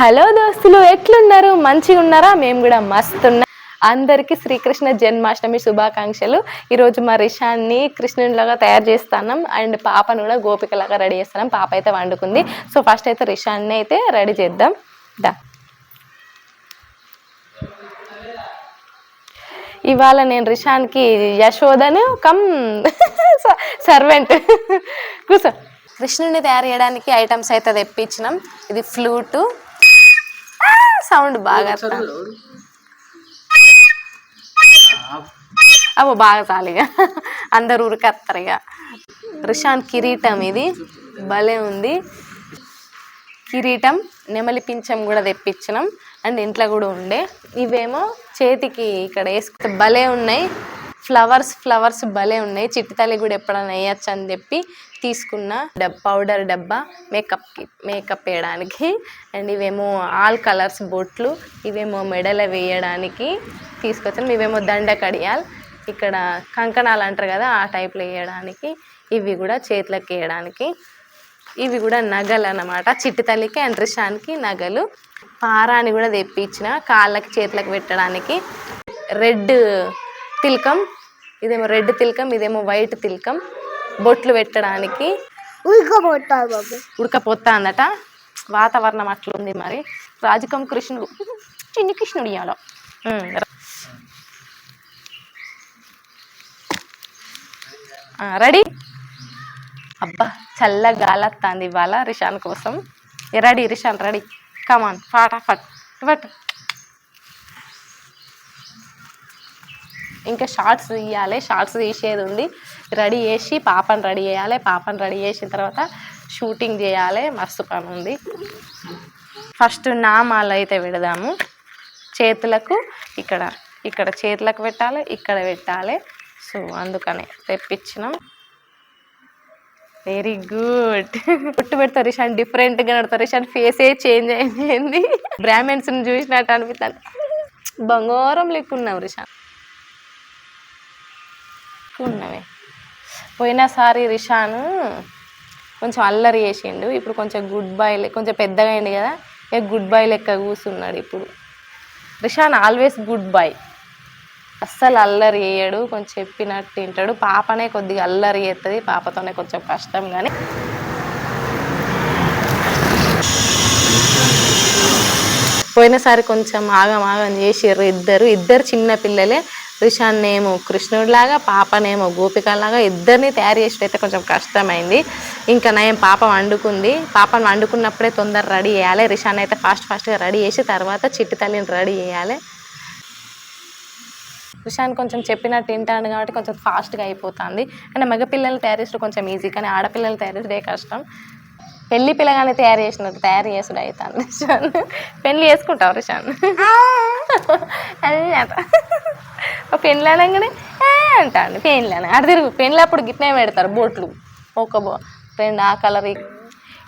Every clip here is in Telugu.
హలో దోస్తులు ఎట్లున్నారు? మంచిగా ఉన్నారా మేము కూడా మస్తు ఉన్నాం అందరికీ శ్రీకృష్ణ జన్మాష్టమి శుభాకాంక్షలు. ఈరోజు మా రిషాన్ని కృష్ణునిలాగా తయారు చేస్తున్నాం. అండ్ పాపను కూడా గోపికలాగా రెడీ చేస్తున్నాం. పాప అయితే వండుకుంది. సో ఫస్ట్ అయితే రిషాన్ని అయితే రెడీ చేద్దాం. దా. ఇవాళ నేను రిషాన్కి యశోదను కమ్ సర్వెంట్. కూర్చో. కృష్ణుని తయారు చేయడానికి ఐటమ్స్ అయితే తెప్పించినాం. ఇది ఫ్లూటు సౌండ్ బాగా. అబ్బో బాగా చాలిగా అందరు ఉరికేస్తారు ఇక. రిషాన్ కిరీటం ఇది. భలే ఉంది. కిరీటం నెమలి పింఛం కూడా తెప్పించినాం. అండ్ ఇంట్లో కూడా ఉండే. ఇవేమో చేతికి ఇక్కడ వేసుకుంటే భలే ఉన్నాయి. ఫ్లవర్స్ ఫ్లవర్స్ భలే ఉన్నాయి. చిట్టితల్లి కూడా ఎప్పుడైనా వేయచ్చు అని చెప్పి తీసుకున్న డబ్ పౌడర్ డబ్బా మేకప్కి మేకప్ వేయడానికి. అండ్ ఇవేమో ఆల్ కలర్స్ బొట్లు ఇవేమో మెడల వేయడానికి తీసుకొచ్చాను ఇవేమో దండ కడియాల్. ఇక్కడ కంకణాలు అంటారు కదా ఆ టైప్లో వేయడానికి. ఇవి కూడా చేతులకు వేయడానికి. ఇవి కూడా నగలు అన్నమాట. చిట్టి తల్లికి అండ్ రిషాన్కి నగలు. పారాని కూడా తెప్పించిన కాళ్ళకి చేతులకు పెట్టడానికి. రెడ్ తిలకం ఇదేమో రెడ్ తిలకం ఇదేమో వైట్ తిలకం. బొట్లు పెట్టడానికి ఉడకపోతా అందట వాతావరణం అట్లుంది మరి. రాజకం కృష్ణుడు చిన్ని కృష్ణుడు ఇవాళ రెడీ? అబ్బా చల్ల గాలత్తాంది ఇవాళ రిషాన్ కోసం. Ready Rishan ready. కమాన్ ఫటాఫట్ ఫట్ ఇంకా షార్ట్స్ తీయాలి. షార్ట్స్ తీసేది ఉంది రెడీ చేసి పాపను రెడీ చేయాలి. పాపను రెడీ చేసిన తర్వాత షూటింగ్ చేయాలి. మస్తు పని ఉంది. ఫస్ట్ నామాలు అయితే పెడదాము. చేతులకు ఇక్కడ ఇక్కడ చేతులకు పెట్టాలి ఇక్కడ పెట్టాలి. సో అందుకనే తెప్పించినాం. వెరీ గుడ్ పుట్టు పెడతారు రిషాన్ డిఫరెంట్గా నడతారు రిషాన్. ఫేసే చేంజ్ అయిపోయింది బ్రాహ్మణ్స్ని చూసినట్టు అనిపిస్తాను బంగారం లెక్కున్నాం రిషాన్. ఉన్నవే పోయినసారి రిషాను కొంచెం అల్లరి చేసిండు. ఇప్పుడు కొంచెం గుడ్ బై కొంచెం పెద్దగా అయింది కదా ఇక గుడ్ బై లెక్క కూర్చున్నాడు ఇప్పుడు. రిషాన్ ఆల్వేస్ గుడ్ బై అస్సలు అల్లరి చేయడు కొంచెం చెప్పినట్టు తింటాడు. పాపనే కొద్దిగా అల్లరి చేస్తుంది పాపతోనే కొంచెం కష్టం కానీ పోయినసారి కొంచెం ఆగం ఆగం చేసిర్రు ఇద్దరు. ఇద్దరు చిన్న పిల్లలే రిషాన్ ఏమో కృష్ణుడిలాగా పాపనేమో గోపికలాగా ఇద్దరిని తయారు చేసి అయితే కొంచెం కష్టమైంది. ఇంకా నయం పాప వండుకుంది. పాపను వండుకున్నప్పుడే తొందర రెడీ చేయాలి. రిషాన్ అయితే ఫాస్ట్ ఫాస్ట్గా రెడీ చేసి తర్వాత చిట్టి తల్లిని రెడీ చేయాలి. రిషాన్ కొంచెం చెప్పినట్టు వింటాడు కాబట్టి కొంచెం ఫాస్ట్గా అయిపోతుంది. అంటే మగపిల్లలు తయారు చేసుడు కొంచెం ఈజీ కానీ ఆడపిల్లలు తయారు చేసుడే కష్టం. పెళ్ళి పిల్లగానే తయారు చేసినట్టు తయారు చేసుడు అవుతాను రిషాన్. పెళ్ళి చేసుకుంటావు రిషాన్. అది అంట పెళ్ళి అనగానే "ఏ" పెళ్ళి అని. అటు తిరుగు. పెళ్ళి అప్పుడు గిట్నే పెడతారు బోట్లు. ఒక బో రెండు ఆ కలర్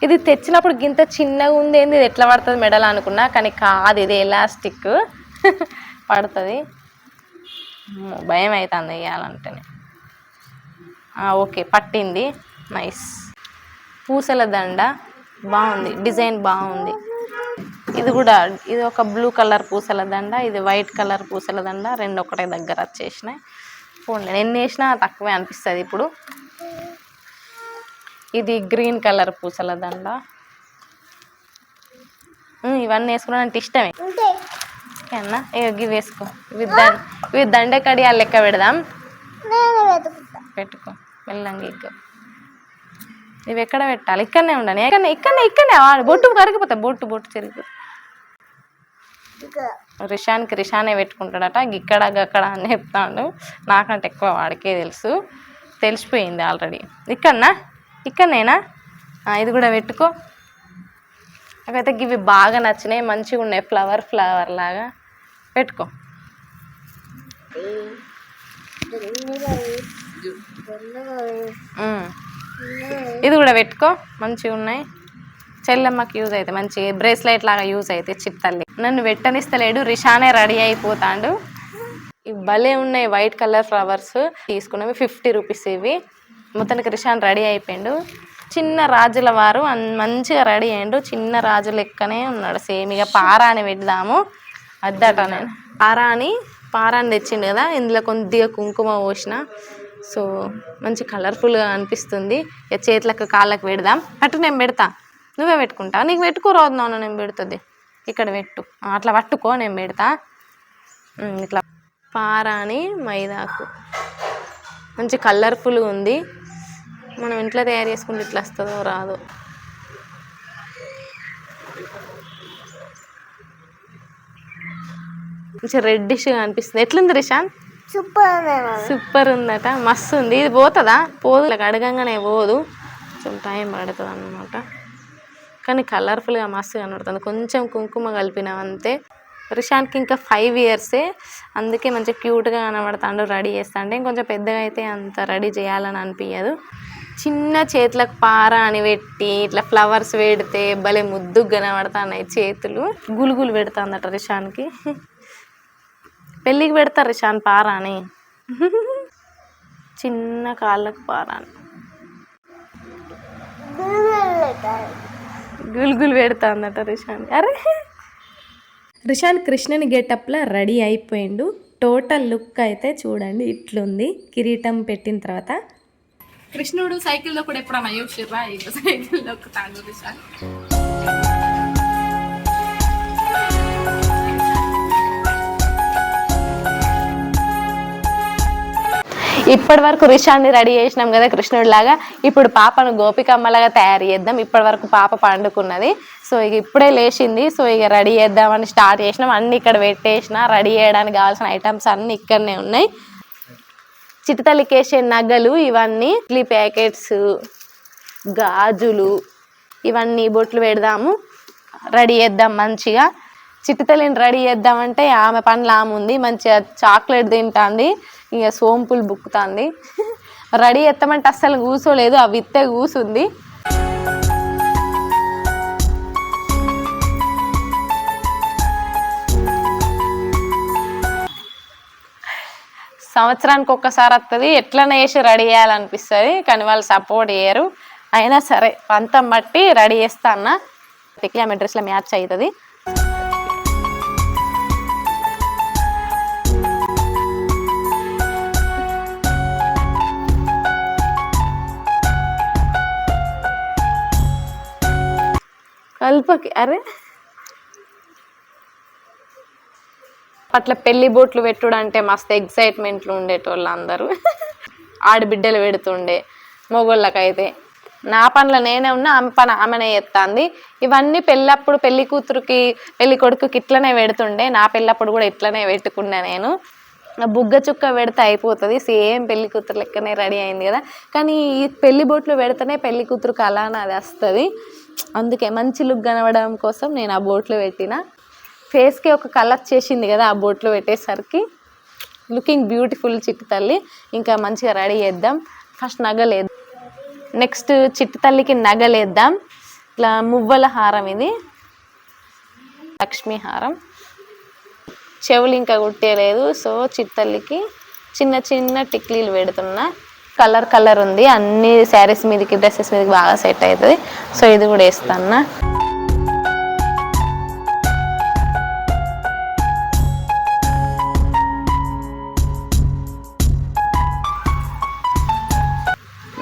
ఇది తెచ్చినప్పుడు గింత చిన్నగా ఉంది. ఏంది ఇది? ఎట్లా పడుతుంది మెడల్ అనుకున్నా కానీ కాదు. ఇది ఎలాస్టిక్. పడుతుంది. భయం అవుతుంది వేయాలంటేనే ఓకే. పట్టింది. నైస్. పూసల దండ. బాగుంది. డిజైన్ బాగుంది. ఇది కూడా ఇది ఒక బ్లూ కలర్ పూసల దండ ఇది వైట్ కలర్ పూసల దండ రెండు ఒకటే దగ్గర వచ్చేసినాయి. పోన్లే ఎన్ని వేసినా తక్కువే అనిపిస్తుంది ఇప్పుడు. ఇది గ్రీన్ కలర్ పూసల దండ. ఇవన్నీ వేసుకున్నా అంటే ఇష్టమే. ఇక ఇవి వేసుకో. ఇవి దండ ఇవి దండకడి ఆ లెక్క పెడదాం. నేను పెట్టుకో మెల్లంగా ఇవి ఎక్కడ పెట్టాలి? ఇక్కడనే ఎక్కడనే ఇక్కడనే ఇక్కడనే వాడు బొట్టు కరిగిపోతాయి బొట్టు బొట్టు ఇక్కడ రిషాన్కి రిషానే పెట్టుకుంటాడట. గిక్కడ గక్కడ అని చెప్తాడు. నాకంటే ఎక్కువ వాడికే తెలుసు. తెలిసిపోయింది ఆల్రెడీ. ఇక్కడనా? ఇక్కడనేనా? ఇది కూడా పెట్టుకో. నాకైతే ఇవి బాగా నచ్చినాయి. మంచిగా ఉన్నాయి. ఫ్లవర్ ఫ్లవర్ లాగా పెట్టుకో. ఇది కూడా పెట్టుకో. మంచిగా ఉన్నాయి. చెల్లెమ్మకి యూజ్ అయితే మంచి బ్రేస్లెట్ లాగా యూజ్ అవుతాయి చిత్తల్లి. నన్ను పెట్టనిస్తలేడు రిషానే రెడీ అయిపోతాడు. భలే ఉన్నాయి వైట్ కలర్ ఫ్లవర్స్. తీసుకున్నవి ఫిఫ్టీ రూపీస్ ఇవి. మొత్తానికి రిషాన్ రెడీ అయిపోయిండు. చిన్న రాజుల వారు అన్- మంచిగా రెడీ అయ్యిండు. చిన్న రాజు లెక్కనే ఉన్నాడు. సేమ్ ఇక పారాని పెడదాము. అద్దట నేను. పారాని పారాని తెచ్చిండు కదా. ఇందులో కొద్దిగా కుంకుమ పోసిన. సో మంచి కలర్ఫుల్గా అనిపిస్తుంది. ఇక చేతులకు కాళ్ళకు పెడదాం. పట్టు నేను పెడతా. నువ్వే పెట్టుకుంటావు? నీకు పెట్టుకోరాదు నాన్న నేను పెడుతుంది. ఇక్కడ పెట్టు. అట్లా పట్టుకో నేను పెడతా. ఇట్లా పారాని మైదాకు. మంచి కలర్ఫుల్గా ఉంది. మనం ఇంట్లో తయారు చేసుకుంటే ఇట్లా వస్తుందో రాదో. మంచి రెడ్డిష్గా అనిపిస్తుంది. ఎట్లుంది రిషాన్ సూపర్ సూపర్ ఉందట. మస్తు ఉంది. ఇది పోతుందా? పోదు. ఇలా అడగంగానే పోదు. కొంచెం టైం పడుతుంది అన్నమాట కానీ కలర్ఫుల్గా మస్తు కనబడుతుంది కొంచెం కుంకుమ కలిపినామంతే రిషాన్కి ఇంకా ఫైవ్ ఇయర్సే అందుకే మంచిగా క్యూట్గా కనబడతాడు రెడీ చేస్తాంటే ఇంకొంచెం పెద్దగా అయితే అంత రెడీ చేయాలని అనిపించదు చిన్న చేతులకు పార అని పెట్టి ఇట్లా ఫ్లవర్స్ పెడితే భలే ముద్దుగా కనబడుతున్నాయి చేతులు. గులుగులు పెడుతుందట రిషాన్కి. పెళ్ళికి పెడతారు రిషాన్ పార అని చిన్న కాళ్ళకు పార అని గులుగులు అన్నట రిషాన్. అరే! రిషాన్ కృష్ణని గెటప్లో రెడీ అయిపోయిండు. టోటల్ లుక్ అయితే చూడండి ఇట్లుంది. కిరీటం పెట్టిన తర్వాత. కృష్ణుడు సైకిల్లో కూడా ఎప్పుడన్నా చూసిర్రా ఇట్లా సైకిల్లో తాగు రిషాన్. ఇప్పటి వరకు రిషాన్ని రెడీ చేసినాం కదా కృష్ణుడి లాగా ఇప్పుడు పాపను గోపికమ్మలాగా తయారు చేద్దాం. ఇప్పటి వరకు పాప పండుకున్నది. సో ఇక ఇప్పుడే లేచింది. సో ఇక రెడీ చేద్దామని స్టార్ట్ చేసినాం. అన్ని ఇక్కడ పెట్టేసిన రెడీ చేయడానికి కావాల్సిన ఐటమ్స్ అన్ని ఇక్కడనే ఉన్నాయి. చిటితలికేసే నగలు ఇవన్నీ ఇడ్లీ ప్యాకెట్స్ గాజులు ఇవన్నీ బొట్లు పెడదాము. రెడీ చేద్దాం మంచిగా. చిట్టుతల్లిని రెడీ చేద్దామంటే ఆమె పనులు ఆమె ఉంది మంచిగా చాక్లెట్ తింటాంది ఇక సోంపులు బుక్కుతాంది. రెడీ చేస్తామంటే అస్సలు కూర్చోలేదు అవి విత్తే కూసుంది. సంవత్సరానికి ఒక్కసారి వస్తుంది ఎట్లనే వేసి రెడీ చేయాలనిపిస్తుంది కానీ వాళ్ళు సపోర్ట్ చేయరు. అయినా సరే పంతం బట్టి రెడీ చేస్తా అన్న ఆమె డ్రెస్లో మ్యాచ్ అవుతుంది కల్పకి అరే. అట్లా పెళ్ళి బోట్లు పెట్టుడు అంటే మస్తు ఎగ్జైట్మెంట్లు ఉండేటోళ్ళు అందరూ ఆడబిడ్డలు పెడుతుండే మొగోళ్ళకైతే. నా పనుల నేనే ఉన్నా ఆమె పని ఆమెనే ఎత్తాంది ఇవన్నీ పెళ్ళప్పుడు పెళ్ళి కూతురుకి పెళ్ళి కొడుకుకి ఇట్లనే పెడుతుండే. నా పెళ్ళప్పుడు కూడా ఇట్లనే పెట్టుకున్నా నేను. బుగ్గ చుక్క పెడితే అయిపోతుంది. సేమ్ పెళ్ళి కూతురు లెక్కనే రెడీ అయింది కదా. కానీ ఈ పెళ్ళి బొట్లు పెడితేనే పెళ్ళి కూతురుకి అలానే అది వస్తుంది. అందుకే మంచి లుక్ కనబడడం కోసం నేను ఆ బోట్లు పెట్టిన. ఫేస్కి ఒక కలర్ చేసింది కదా ఆ బోట్లో పెట్టేసరికి. లుకింగ్ బ్యూటిఫుల్ చిట్టి తల్లి. ఇంకా మంచిగా రెడీ చేద్దాం. ఫస్ట్ నగలేదు నెక్స్ట్ చిట్టి తల్లికి నగలేద్దాం ఇట్లా మువ్వల హారం ఇది. లక్ష్మీ హారం. చెవులు ఇంకా కుట్టేయలేదు సో చిట్టల్లికి చిన్న చిన్న టిక్లీలు పెడుతున్నా. కలర్ కలర్ ఉంది. అన్ని శారీస్ మీదకి డ్రెస్సెస్ మీదకి బాగా సెట్ అవుతుంది సో ఇది కూడా వేస్తాను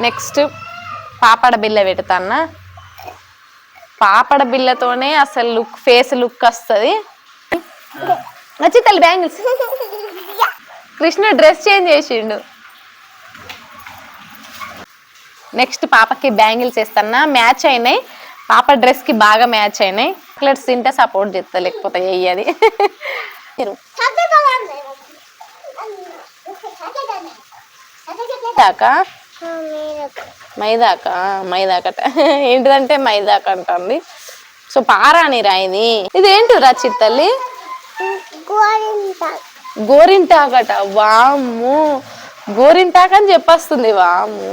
నెక్స్ట్ పాపడ బిల్ల పెడతాన్న. పాపడ బిల్లతోనే అసలు లుక్ ఫేస్ లుక్ వస్తుంది. వచ్చి తల్లి బ్యాంగిల్స్. కృష్ణ డ్రెస్ చేంజ్ చేసిండు. నెక్స్ట్ పాపకి బ్యాంగిల్స్ వేస్తానా మ్యాచ్ అయినాయి. పాప డ్రెస్కి బాగా మ్యాచ్ అయినాయి. చాక్లెట్స్ తింటే సపోర్ట్ చేస్తా లేకపోతే అయ్యది దాకా మైదాక? మైదాకట. ఏంటిదంటే మైదాక అంటుంది. సో పారానిరా ఇది. ఇదేంటిరా చిత్తల్లి? గోరింటాకట. వాము గోరింటాక అని చెప్పేస్తుంది వాము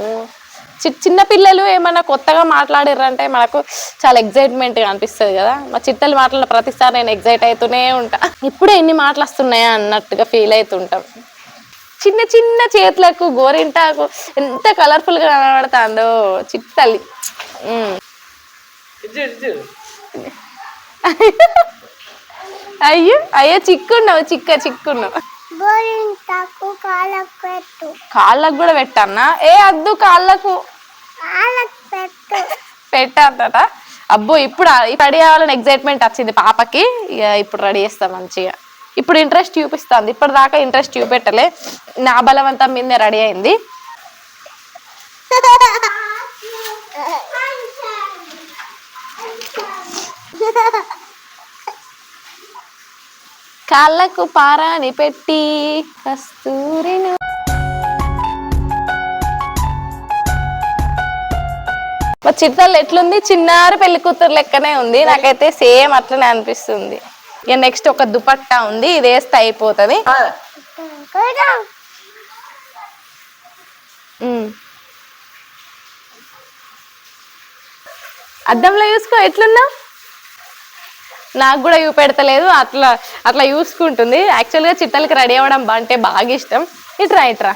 చిన్న పిల్లలు ఏమన్నా కొత్తగా మాట్లాడారంటే మనకు చాలా ఎగ్జైట్మెంట్గా అనిపిస్తుంది కదా. మా చిట్టలు మాట్లాడిన ప్రతిసారి నేను ఎగ్జైట్ అవుతూనే ఉంటా. ఇప్పుడే ఎన్ని మాటలు వస్తున్నాయా అన్నట్టుగా ఫీల్ అవుతుంటాం చిన్న చిన్న చేతులకు గోరింటాకు ఎంత కలర్ఫుల్గా కనబడుతుందో చిట్టలి. అయ్యో అయ్యో చిక్కున్నావు చిక్క చిక్కున్నావు. కాళ్ళకు కూడా పెట్టన్నా? ఏ అద్దు కాళ్ళకు? కాళ్ళకు పెట్టు. పెట్టాదట అబ్బో ఇప్పుడు ఇప్పుడు రెడీ అవ్వాలని ఎగ్జైట్మెంట్ వచ్చింది పాపకి. ఇక ఇప్పుడు రెడీ చేస్తాం మంచిగా. ఇప్పుడు ఇంట్రెస్ట్ చూపిస్తుంది. ఇప్పటిదాకా ఇంట్రెస్ట్ చూపెట్టలే. నా బలవంతం మీదే రెడీ అయింది. కాళ్ళకు పారాని పెట్టి కస్తూరిను. మా చిట్టాలు ఎట్లుంది? చిన్నారి పెళ్ళి కూతురు లెక్కనే ఉంది. నాకైతే సేమ్ అట్లనే అనిపిస్తుంది. ఇక నెక్స్ట్ ఒక దుపట్టా ఉంది. ఇది వేస్తే అయిపోతుంది. అద్దంలో చూసుకో ఎట్లున్నా నాకు కూడా చూపెడతలేదు అట్లా అట్లా చూసుకుంటుంది యాక్చువల్గా చిట్టలకి రెడీ అవ్వడం అంటే బాగా ఇష్టం. ఇట్రా ఇట్రా.